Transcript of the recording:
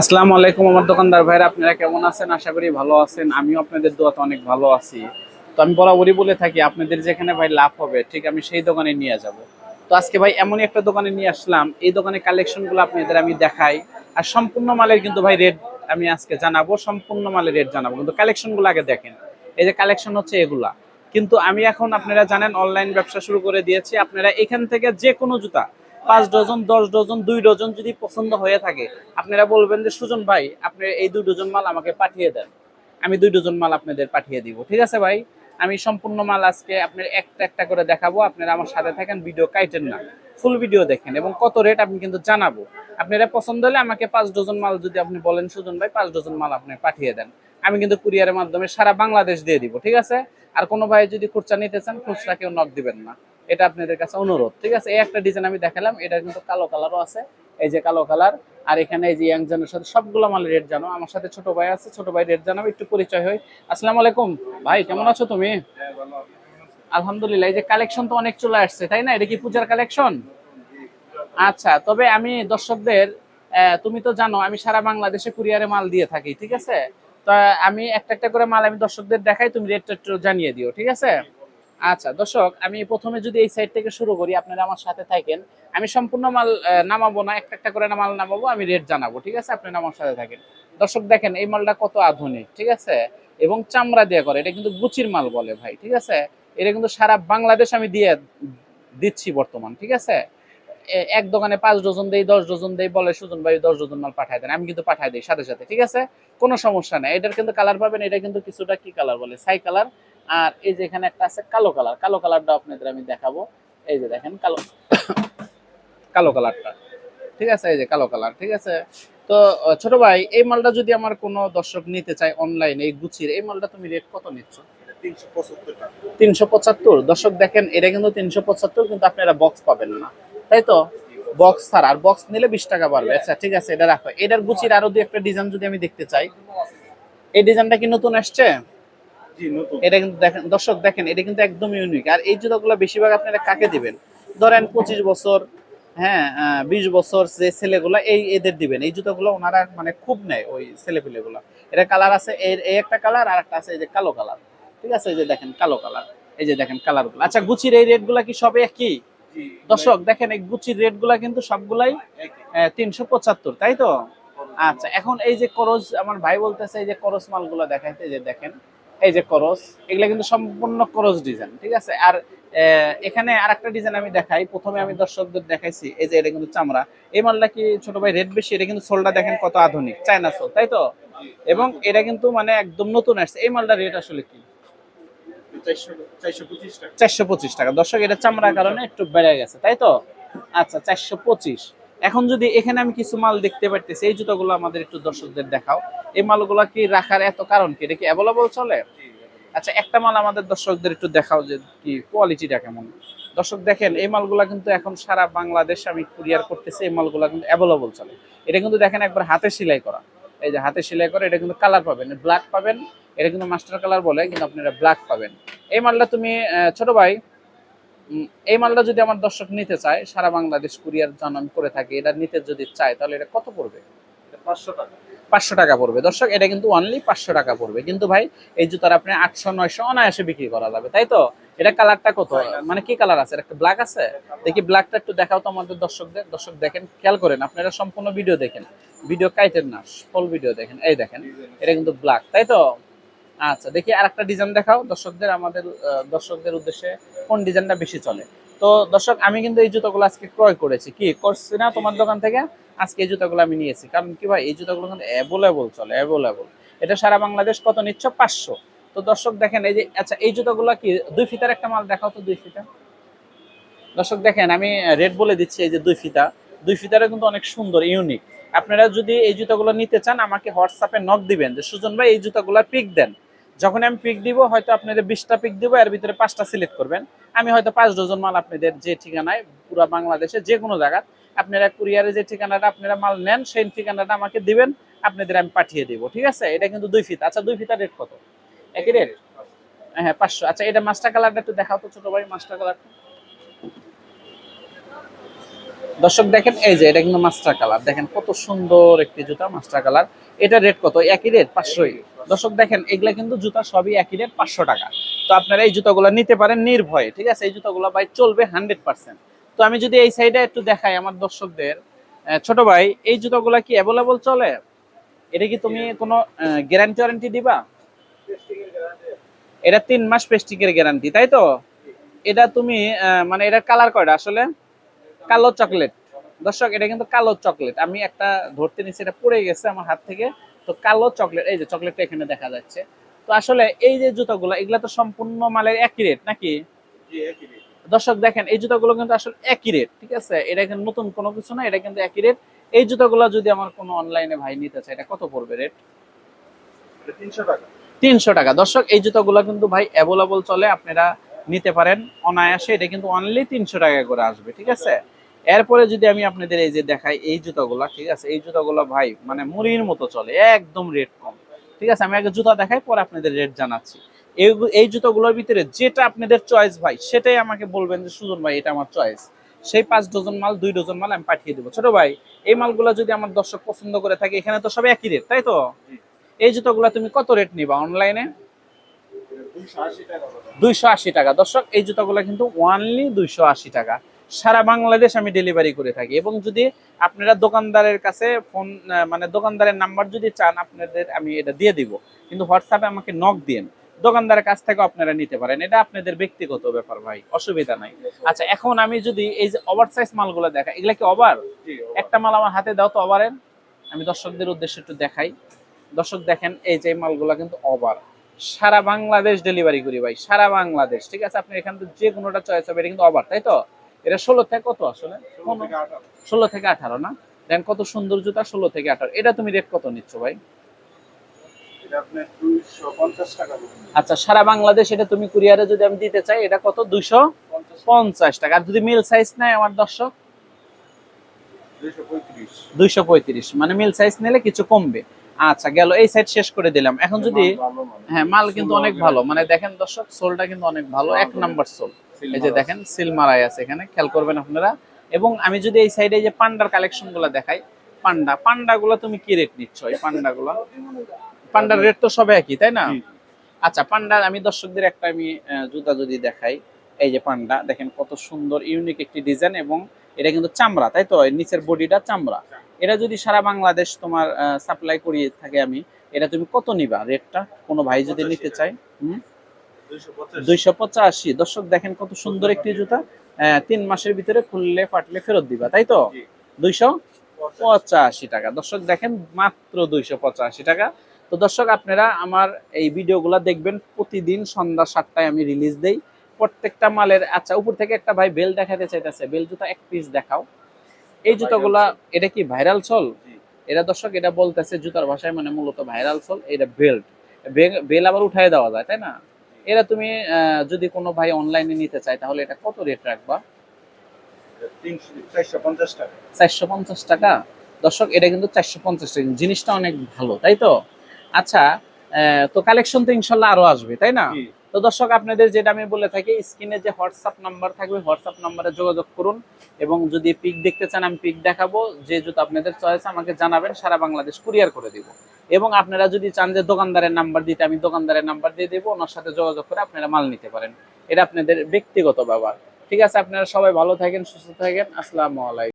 আসসালামু আলাইকুম আমার দোকানদার ভাইরা, আপনারা কেমন আছেন? আশা করি ভালো আছেন। আমিও আপনাদের দোয়াতে অনেক ভালো আছি। তো আমি বরাবরই বলে থাকি, আপনাদের যেখানে ভাই লাভ হবে, ঠিক আমি সেই দোকানে নিয়ে যাব। তো আজকে ভাই এমনই একটা দোকানে নিয়ে আসলাম। এই দোকানে কালেকশনগুলো আপনাদের আমি দেখাই। আর সম্পূর্ণ মালের কিন্তু ভাই রেট আমি আজকে জানাব, সম্পূর্ণ মালের রেট জানাব। কিন্তু কালেকশনগুলো আগে দেখেন। এই যে কালেকশন হচ্ছে এগুলা। কিন্তু আমি এখন আপনারা জানেন অনলাইন ব্যবসা শুরু করে দিয়েছি। আপনারা এখান থেকে যে কোনো জুতা পাঁচ ডজন, দশ ডজন, দুই ডজন যদি পছন্দ হয়ে থাকে, আপনারা বলবেন যে, সুজন ভাই, আপনি এই দুই ডজন মাল আমাকে পাঠিয়ে দেন। আমি দুই ডজন মাল আপনাদের পাঠিয়ে দিব। ঠিক আছে ভাই? আমি সম্পূর্ণ মাল আজকে আপনার একটা একটা করে দেখাবো। আপনারা আমার সাথে থাকেন, ভিডিও কাইটেন না। ফুল ভিডিও দেখেন এবং কত রেট আমি কিন্তু জানাব। আপনারা পছন্দ হলে আমাকে পাঁচ ডজন মাল যদি আপনি বলেন, সুজন ভাই, পাঁচ ডজন মাল আপনি পাঠিয়ে দেন। আমি কিন্তু কুরিয়ারের মাধ্যমে সারা বাংলাদেশ দিয়ে দিব, ঠিক আছে? আর কোনো ভাই যদি খুচরা নিতে চান, খুচরা কেউ নক দিবেন না। এটা আপনাদের কাছে অনুরোধ ঠিক আছে? এই একটা ডিজাইন আমি দেখালাম এটা কিন্তু কালো কালারও আছে এই যে কালো কালার আর এখানে এই যে ইয়াং জনের সাথে সবগুলো মাল রেট জানো আমার সাথে ছোট ভাই আছে ছোট ভাই রেট জানাব একটু পরিচয় হই। আসসালামু আলাইকুম। ভাই কেমন আছো তুমি? আলহামদুলিল্লাহ এই যে কালেকশন তো অনেক চলে আসছে তাই না? এটা কি পূজার কালেকশন আচ্ছা তবে আমি দর্শকদের আহ, তুমি তো জানো আমি সারা বাংলাদেশে কুরিয়ারে মাল দিয়ে থাকি ঠিক আছে? তো আমি একটা একটা করে মাল আমি দর্শকদের দেখাই তুমি রেটটা একটু জানিয়ে দিও ঠিক আছে? আচ্ছা দর্শক, আমি প্রথমে যদি এই সাইড থেকে শুরু করি, আপনারা আমার সাথে থাকেন। আমি সম্পূর্ণ মাল নামাবো না, একটা একটা করে মাল নামাবো, আমি রেট জানাব, ঠিক আছে? আপনারা আমার সাথে থাকেন। দর্শক, দেখেন, এই মালটা কত আধুনিক, ঠিক আছে? এবং চামড়া দিয়ে করে, এটা কিন্তু গুচির মাল বলে ভাই, ঠিক আছে? এটা কিন্তু সারা বাংলাদেশ আমি দিয়ে দিচ্ছি বর্তমান, ঠিক আছে? এক দোকানে পাঁচ ডজন দেই, দশ ডজন দেই বলে সুজন ভাই, দশ ডজন মাল পাঠায় দেন, আমি কিন্তু পাঠাই দিই সাথে সাথে, ঠিক আছে? কোনো সমস্যা নেই, এটার কিন্তু কালার পাবেন, এটা কিন্তু কিছুটা কি কালার বলে? সাই কালার আর এই যে এখানে একটা আছে কালো কালার, কালো কালারটা আপনাদের আমি দেখাবো। এই যে দেখেন কালো কালো কালারটা। ঠিক আছে? এই যে কালো কালার, ঠিক আছে? তো ছোট ভাই, এই মালটা যদি আমার কোনো দর্শক নিতে চায় অনলাইনে এই গুচির, এই মালটা তুমি রেট কত নিচ্ছ? তিনশো পঁচাত্তর। দর্শক দেখেন, এটা কিন্তু তিনশো পঁচাত্তর, কিন্তু আপনি আপনারা বক্স পাবেন না। তাই তো? বক্স ছাড়া, আর বক্স নিলে বিশ টাকা বাড়বে। আচ্ছা ঠিক আছে, এটা রাখো। এটার গুচির আরও দু একটা ডিজাইন যদি আমি দেখতে চাই। এই ডিজাইনটা কি নতুন আসছে? এটা কিন্তু দেখেন দর্শক দেখেন এটা কিন্তু একদম ইউনিক আর এই জুতোগুলো বেশিরভাগ আপনারা কাকে দিবেন? ধরেন পঁচিশ বছর হ্যাঁ বিশ বছর যে ছেলেগুলো এই এদের দিবেন। এই জুতোগুলো ওনারা মানে খুব নেয় ওই ছেলে পেলেগুলো এটা কালার আছে এর এই একটা কালার আর একটা আছে এই যে কালো কালার। ঠিক আছে? এই যে দেখেন কালো কালার। এই যে দেখেন কালারগুলো আচ্ছা গুচির এই রেটগুলো কি সবে একই? দর্শক দেখেন এই গুচির রেটগুলো কিন্তু সবগুলাই তিনশো পঁচাত্তর তাই তো? আচ্ছা এখন এই যে করজ আমার ভাই বলতেছে এই যে করজ মালগুলো দেখাইতে যে দেখেন। এই যে করস, এগুলা কিন্তু সম্পূর্ণ করস ডিজাইন, ঠিক আছে? আর এখানে আরেকটা ডিজাইন আমি দেখাই। প্রথমে আমি দর্শকদের দেখাইছি, এই যে এটা কিন্তু চামড়া। এই মালটা কি ছোট ভাই রেট বেশি? এটা কিন্তু সোলটা দেখেন কত আধুনিক। চায়না সোল, তাই তো? এবং এটা কিন্তু মানে একদম নতুন আসছে। এই মালটা রেট আসলে কি? চারশো পঁচিশ টাকা। দর্শক, এটা চামড়ার কারণে একটু বেড়ে গেছে, তাই তো? আচ্ছা চারশো পঁচিশ। এখন যদি এখানে আমি কিছু মাল দেখতে পারতেছি, এই জুতোগুলো আমাদের একটু দর্শকদের দেখাও। এই মালগুলো কি রাখার এত কারণ কি? এটা কি অ্যাভেলেবল চলে? আচ্ছা একটা মাল আমাদের দর্শকদের একটু দেখাও যে কি কোয়ালিটিটা কেমন। দর্শক দেখেন, এই মালগুলা কিন্তু এখন সারা বাংলাদেশ আমি কুরিয়ার করতেছি, এই মালগুলা কিন্তু অ্যাভেলেবল চলে। এটা কিন্তু দেখেন একবার হাতে সেলাই করা। এই যে হাতে সেলাই করে, এটা কিন্তু কালার পাবেন ব্ল্যাক পাবেন, এটা কিন্তু মাস্টার কালার বলে, কিন্তু আপনারা ব্ল্যাক পাবেন। এই মালটা তুমি ছোট ভাই এই মালটা যদি আমার দর্শক নিতে চায় সারা বাংলাদেশ কুরিয়ার জন আমি করে থাকি এটা নিতে যদি চায় তাহলে এটা কত পড়বে? পাঁচশো টাকা। পাঁচশো টাকা পড়বে। দর্শক এটা কিন্তু অনলি পাঁচশো টাকা পড়বে। কিন্তু ভাই এই জুতার আপনি আটশো নয়শো অনায়াসে বিক্রি করা যাবে তাই তো? এটা কালারটা কত? মানে কি কালার আছে? একটা ব্ল্যাক আছে? দেখি ব্ল্যাকটা একটু দেখাও তো আমাদের দর্শকদের। দর্শক দেখেন খেয়াল করেন আপনারা সম্পূর্ণ ভিডিও দেখেন। ভিডিও কাইটেন না ফুল ভিডিও দেখেন। এই দেখেন এটা কিন্তু ব্ল্যাক তাই তো? আচ্ছা দেখি আর একটা ডিজাইন দেখাও। দর্শকদের, আমাদের দর্শকদের উদ্দেশ্যে কোন ডিজাইনটা বেশি চলে। তো দর্শক, আমি কিন্তু এই জুতোগুলো আজকে ক্রয় করেছি। কি, করছি না তোমার দোকান থেকে? আজকে এই জুতোগুলো আমি নিয়েছি। কারণ কি ভাই, এই জুতোগুলো কিন্তু অ্যাভেলেবল চলে অ্যাভেলেবল এটা সারা বাংলাদেশ কত নিচ্ছ? পাঁচশো। তো দর্শক দেখেন, এই যে আচ্ছা এই জুতোগুলো কি, দুই ফিতার একটা মাল দেখাও তো দুই ফিতা। দর্শক দেখেন, আমি রেট বলে দিচ্ছি এই যে দুই ফিতা। দুই ফিতারও কিন্তু অনেক সুন্দর ইউনিক আপনারা যদি এই জুতাগুলো নিতে চান, আমাকে হোয়াটসঅ্যাপে নক দিবেন যে, সুজন ভাই, এই জুতাগুলো পিক দেন। যখন আমি পিক দিব, হয়তো আপনাদের বিশটা পিক দিব, এর ভিতরে পাঁচটা সিলেক্ট করবেন। আমি হয়তো পাঁচ ডজন মাল আপনাদের যে ঠিকানায়, পুরো বাংলাদেশে যে কোনো জায়গায়, আপনারা কুরিয়ারে যে ঠিকানাটা আপনারা মাল নেন, সেই ঠিকানাটা আমাকে দিবেন, আপনাদের আমি পাঠিয়ে দিব, ঠিক আছে? এটা কিন্তু দুই ফিতা। আচ্ছা দুই ফিতা রেট কত? একই রেট হ্যাঁ পাঁচশো। আচ্ছা এটা মাস্টার কালারটা একটু দেখাও তো ছোট ভাই মাস্টার কালারটা দর্শক, দেখেন এই যে, এটা কিন্তু মাস্টার কালার দেখেন কত সুন্দর একটি জুতা মাস্টার কালার এটা রেট কত? একই রেট পাঁচশোই। দর্শক দেখেন, এগুলা কিন্তু জুতা সবই একই রেট পাঁচশো টাকা। তো আপনারা এই জুতাগুলো নিতে পারেন নির্ভয়ে, ঠিক আছে? এই জুতাগুলো ভাই চলবে হান্ড্রেড পার্সেন্ট তো আমি যদি এই সাইডে একটু দেখাই আমার দর্শকদের ছোট ভাই, এই জুতাগুলো কি অ্যাভেলেবল চলে? এটা কি তুমি কোনো গ্যারান্টি ওয়ারেন্টি দিবা? এটা তিন মাস পেস্টিকের গ্যারান্টি তাই তো? এটা তুমি মানে এটা কালার কয়টা আসলে? কালো চকলেট দর্শক এটা কিন্তু কালো চকলেট। আমি একটা ধরতে নিচ্ছি এটা পড়ে গেছে আমার হাত থেকে। তো কালো চকলেট এই যে চকলেটটা এখানে দেখা যাচ্ছে। তো আসলে এই যে জুতাগুলো এগুলা তো সম্পূর্ণ মালের একই রেট নাকি? দর্শক দেখেন এই জুতাগুলো কিন্তু আসলে একই রেট ঠিক আছে? এটা কিন্তু নতুন কোনো কিছু না এটা কিন্তু একই রেট। এই জুতাগুলো যদি আমার কোনো অনলাইনে ভাই নিতে চায় এটা কত পড়বে রেট? তিনশো টাকা। তিনশো টাকা। দর্শক এই জুতাগুলো কিন্তু ভাই অ্যাভেলেবল চলে আপনারা নিতে পারেন অনায়াসে। এটা কিন্তু অনলি তিনশো টাকা করে আসবে ঠিক আছে? এরপরে যদি আমি আপনাদের এই যে দেখাই এই জুতাগুলা ঠিক আছে? এই জুতাগুলো ভাই মানে মুড়ির মতো চলে একদম রেট কম। ঠিক আছে? আমি আগে জুতা দেখাই পরে আপনাদের রেট জানাচ্ছি। এই এই জুতাগুলোর ভিতরে যেটা আপনাদের চয়েস ভাই সেটাই আমাকে বলবেন যে সুজন ভাই এটা আমার চয়েস সেই পাঁচ ডজন মাল দুই ডজন মাল আমি পাঠিয়ে দেবো। ছোট ভাই এই মালগুলো যদি আমার দর্শক পছন্দ করে থাকে এখানে তো সব একই রেট তাই তো? এই জুতোগুলো তুমি কত রেট নিবা অনলাইনে দুইশো আশি টাকা। করে। দুইশো আশি টাকা। দর্শক এই জুতাগুলো কিন্তু ওয়ানলি দুইশো আশি টাকা। সারা বাংলাদেশ আমি ডেলিভারি করে থাকি। এবং যদি আপনারা দোকানদারের কাছে ফোন মানে দোকানদারের নাম্বার যদি চান আপনাদের আমি এটা দিয়ে দিব। কিন্তু হোয়াটসঅ্যাপে আমাকে নক দিন দোকানদারের কাছ থেকে আপনারা নিতে পারেন। এটা আপনাদের ব্যক্তিগত ব্যাপার ভাই অসুবিধা নাই। আচ্ছা এখন আমি যদি এই যে ওভার সাইজ মালগুলো দেখা এগুলা কি ওভার একটা মাল আমার হাতে দাও তো ওভারের আমি দর্শকদের উদ্দেশ্যে একটু দেখাই। দর্শক দেখেন এই যে মালগুলো কিন্তু ওভার সারা বাংলাদেশ ডেলিভারি করি ভাই সারা বাংলাদেশ। ঠিক আছে আপনি এখান থেকে যে কোনোটা চয়েস হবে এটা কিন্তু ওভার তাই তো? এটা ষোলো থেকে কত আসলে? ষোলো থেকে আঠারো না? দেন কত সুন্দর জুতা ষোলো থেকে আঠারো। এটা তুমি রেট কত নিচ্ছ ভাই। আচ্ছা সারা বাংলাদেশ এটা তুমি কুরিয়ারে যদি আমি দিতে চাই এটা কত? দুইশো পঞ্চাশ টাকা। আর যদি মিল সাইজ নেয় আমার দর্শক? দুইশো পঁয়ত্রিশ। মানে মিল সাইজ নিলে কিছু কমবে। আচ্ছা গেল। এই সাইড শেষ করে দিলাম। এখন যদি মাল। হ্যাঁ মাল কিন্তু অনেক ভালো। মানে দেখেন দর্শক সোলটা কিন্তু অনেক ভালো। এক নাম্বার সোল এই যে দেখেন সিল মারাই আছে এখানে খেয়াল করবেন আপনারা। এবং আমি যদি এই সাইডে যে পান্ডার কালেকশনগুলো দেখাই পান্ডা পান্ডা গুলো তুমি কি রেট নিচ্ছ এই পান্ডা গুলো পান্ডার রেট তো সব একই তাই না। আচ্ছা পান্ডা আমি দর্শকদের একটা আমি জুতা যদি দেখাই এই যে পান্ডা দেখেন কত সুন্দর ইউনিক একটি ডিজাইন এবং এটা কিন্তু চামড়া তাই তো? নিচের বডিটা চামড়া। এটা যদি সারা বাংলাদেশ তোমার সাপ্লাই করিয়ে থাকে আমি এটা তুমি কত নিবা রেটটা কোনো ভাই যদি নিতে চাই হুম? দুইশো পঁচাশি। দর্শক দেখেন কত সুন্দর একটি জুতা। আহ, তিন মাসের ভিতরে খুললে ফাটলে ফেরত দিবা তাই তো? দুইশো পঁচাশি। টাকা। দর্শক দেখেন মাত্র দুইশো পঁচাশি টাকা। তো দর্শক আপনারা আমার এই ভিডিওগুলো দেখবেন প্রতিদিন সন্ধ্যা সাতটায় আমি রিলিজ দেই। প্রত্যেকটা মালের আচ্ছা উপর থেকে একটা ভাই বেল দেখাতে চাইতেছে। বেল জুতা এক পিস দেখাও। এই জুতাগুলা এটা কি ভাইরাল চল। এটা দর্শক এটা বলতেছে জুতার ভাষায় মানে মূলত ভাইরাল চল। এটা বেল্ট বেল আবার উঠাই দেওয়া যায় তাই না? এটা তুমি যদি কোনো ভাই অনলাইনে নিতে চাই তাহলে এটা কত রেট রাখবা? চারশো পঞ্চাশ টাকা। দর্শক এটা কিন্তু চারশো পঞ্চাশ টাকা। জিনিসটা অনেক ভালো তাই তো? আচ্ছা তো কালেকশন তো ইনশাল্লাহ আরও আসবে তাই না? তো দর্শক, আপনাদের যেটা আমি বলে থাকি, স্ক্রিনে যে হোয়াটসঅ্যাপ নাম্বার থাকবে, হোয়াটসঅ্যাপ নাম্বারে যোগাযোগ করুন এবং যদি পিক দেখতে চান, আমি পিক দেখাবো। যে জুতো আপনাদের চয়েস আমাকে জানাবেন, সারা বাংলাদেশ কুরিয়ার করে দিব। এবং আপনারা যদি চান যে দোকানদারের নাম্বার দিতে, আমি দোকানদারের নাম্বার দিয়ে দেবো, ওনার সাথে যোগাযোগ করে আপনারা মাল নিতে পারেন। এটা আপনাদের ব্যক্তিগত ব্যাপার ঠিক আছে, আপনারা সবাই ভালো থাকেন, সুস্থ থাকেন। আসসালামু আলাইকুম।